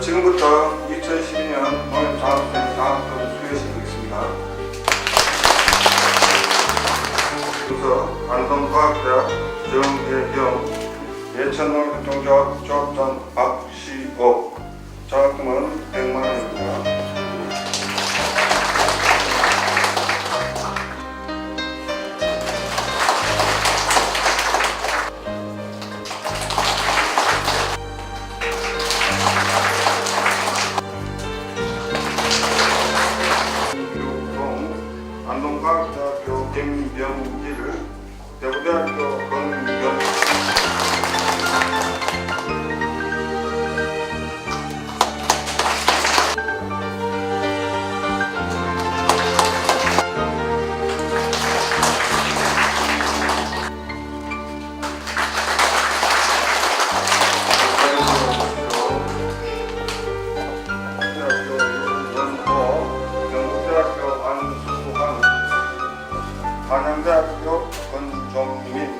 자, 지금부터 2012년 오늘 장학생 장학금 수여식이겠습니다. 우선 안동과학대학 정예경 예천농협동조합 조합장 박시옥 장학금은 Amen.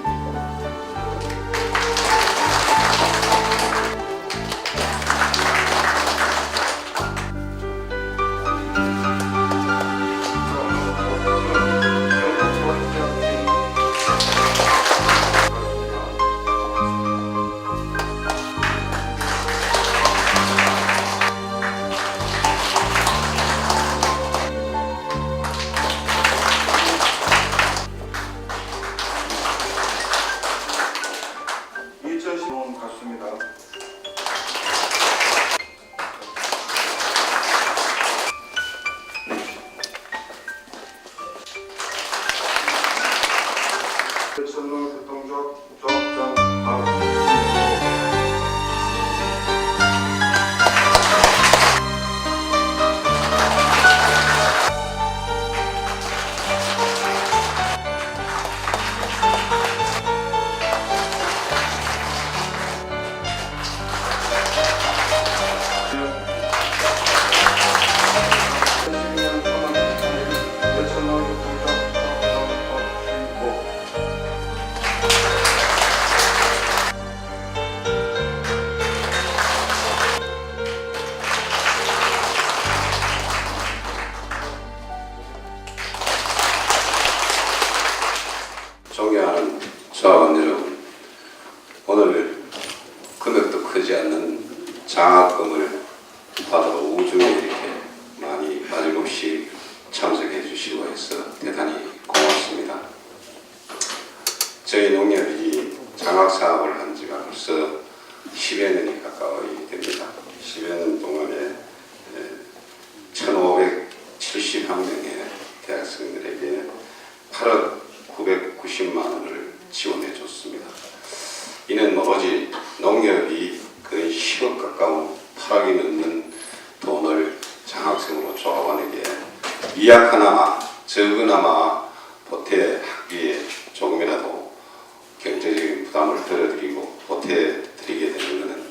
교 저희 농협이 장학사업을 한 지가 벌써 10여 년이 가까이 됩니다. 10여 년 동안에 1,571명의 대학생들에게 8억 990만 원을 지원해 줬습니다. 이는 오로지 농협이 거의 10억 가까운 8억이 넘는 돈을 장학생으로 조합원에게 미약하나마 적으나마 보태 학비에 조금이라도 경제적인 부담을 덜어드리고 보태드리게 되는 것은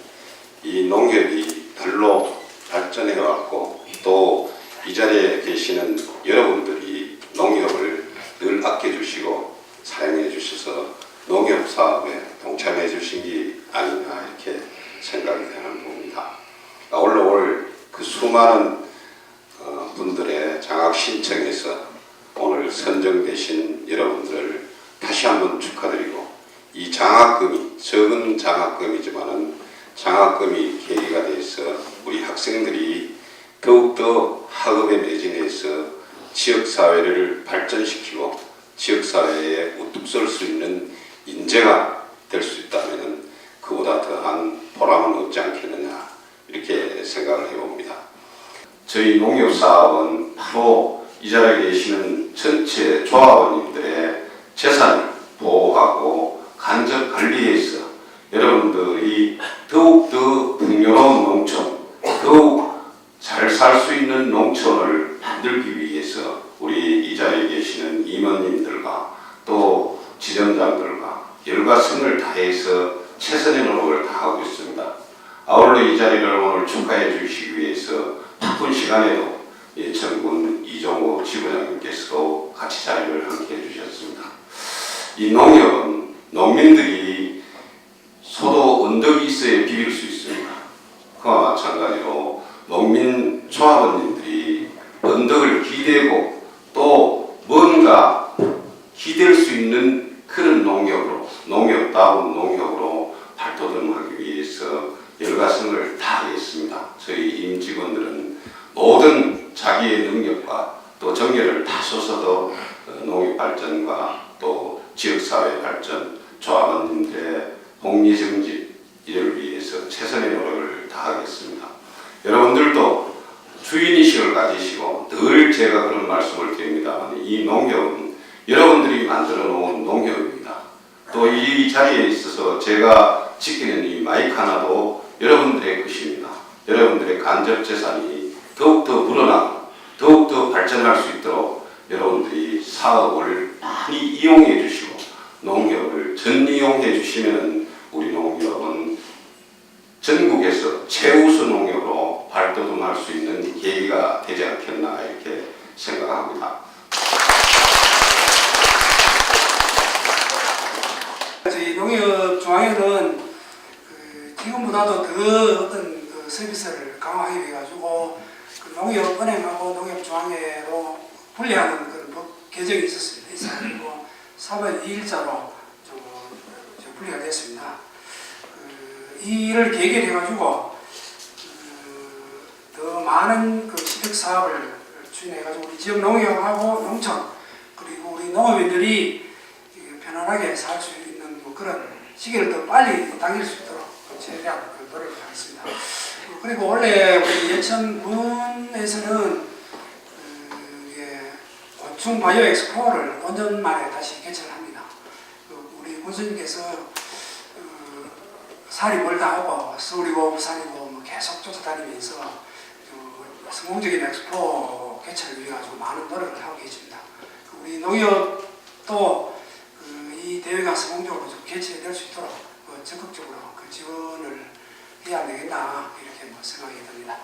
이 농협이 달로 발전해 왔고 또 이 자리에 계시는 여러분들이 농협을 늘 아껴주시고 사랑해 주셔서 농협 사업에 동참해 주신 게 아닌가 이렇게 생각이 되는 부분입니다. 아울러 올 그 수많은 어, 분들의 장학 신청에서 오늘 선정되신 여러분들을 다시 한번 축하드리고 이 장학금이 적은 장학금이지만은 장학금이 계기가 돼서 우리 학생들이 더욱더 학업에 매진해서 지역사회를 발전시키고 지역사회에 우뚝 설 수 있는 인재가 될 수 있다면 그보다 더한 보람은 없지 않겠느냐 이렇게 생각을 해봅니다. 저희 농협사업은 바로 이 자리에 계시는 전체 조합원님들의 보호하고 간접 관리해서 여러분들이 더욱더 풍요로운 농촌, 더욱 잘 살 수 있는 농촌을 만들기 위해서 우리 이 자리에 계시는 임원님들과 또 지점장들과 열과 성을 다해서 최선의 노력을 다하고 있습니다. 아울러 이 자리를 오늘 축하해 주시기 위해서 바쁜 시간에도 예천군 이종호 지부장님께서도 같이 자리를 함께 해주셨습니다. 이 농협은 농민들이 소도 언덕이 있어야 비빌 수 있습니다. 그와 마찬가지로 농민 조합원님들이 언덕을 기대고 또 뭔가 기댈 수 있는 그런 농협으로 농협다운 농협으로 발돋움하기 위해서 열과성을 다했습니다. 저희 임직원들은 모든 자기의 능력과 또 정열을 다 쏟아서 어, 농업 발전과 또 지역사회 발전, 조합원님들의 복리정집 이를 위해서 최선의 노력을 다하겠습니다. 여러분들도 주인의식을 가지시고 늘 제가 그런 말씀을 드립니다만 이 농협은 여러분들이 만들어 놓은 농협입니다. 또 이 자리에 있어서 제가 지키는 이 마이크 하나도 여러분들의 것입니다. 여러분들의 간접 재산이 더욱더 불어나고 더욱더 발전할 수 있도록 여러분들이 사업을 많이 이용해 주시고 농협을 전이용해 주시면 우리 농협은 전국에서 최우수 농협으로 발돋움할 수 있는 계기가 되지 않겠나 이렇게 생각합니다. 농협 중앙회는 그 지금보다도 더 어떤 그 서비스를 강화하기 위해 가지고 그 농협 은행하고 농협 중앙회로 분리하는 그런 법 개정이 있었습니다. 있어가지고 4번 2일자로 좀, 좀 분리가 됐습니다. 그, 이 일을 계기로 해가지고 그, 더 많은 그 시적 사업을 추진해가지고 우리 지역 농협하고 농촌 그리고 우리 농업인들이 편안하게 살 수 있는 뭐 그런 시기를 더 빨리 당길 수 있도록 그 최대한 그 노력을 하겠습니다. 어, 그리고 원래 우리 예천군에서는 그 이게 곤충 바이오 엑스포를 5년 만에 다시 개최를 합니다. 그 우리 군수님께서 그 살이 멀다 하고 서울이고 부산이고 뭐 계속 쫓아다니면서 그 성공적인 엑스포 개최를 위해 가지고 많은 노력을 하고 계십니다. 그 우리 농협도 그 이 대회가 성공적으로 좀 개최될 수 있도록 그 적극적으로 그 지원을 해야 되겠나 이렇게 뭐 생각이 듭니다.